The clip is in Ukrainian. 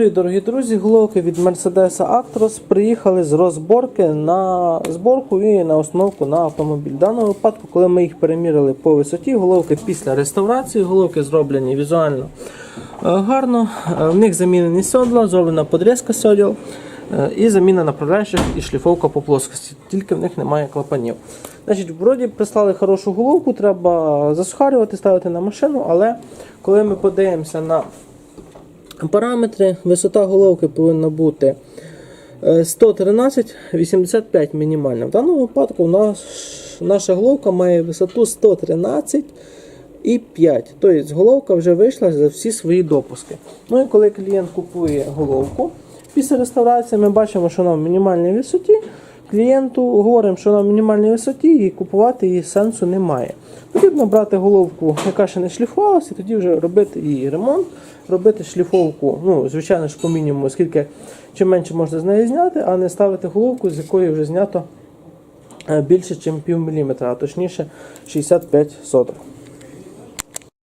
Привіт, Дорогі друзі, головки від Mercedes Actros приїхали з розборки на зборку і на установку на автомобіль. В даному випадку, коли ми їх перемірили по висоті, головки після реставрації, головки зроблені візуально е, гарно. Е, В них замінені сьодла, зроблена подрізка сьодел е, і заміна направляючих і шліфовка по плоскості. Тільки в них немає клапанів. Значить, вроді прислали хорошу головку, треба засухарювати, ставити на машину, але коли ми подивимося на Параметри, висота головки повинна бути е, 113, 85 мінімальна. В даному випадку у нас, наша головка має висоту 113 і 5. Тобто головка вже вийшла за всі свої допуски. Ну і коли клієнт купує головку, після реставрації ми бачимо, що вона в мінімальній висоті. Клієнту говоримо, що в мінімальній висоті і купувати її сенсу немає. Потрібно брати головку, яка ще не шліфувалася, і тоді вже робити її ремонт, робити шліфовку, ну, звичайно ж, по мінімуму, оскільки чим менше можна з неї зняти, а не ставити головку, з якої вже знято е, більше, ніж пів міліметра, а точніше 65 соток.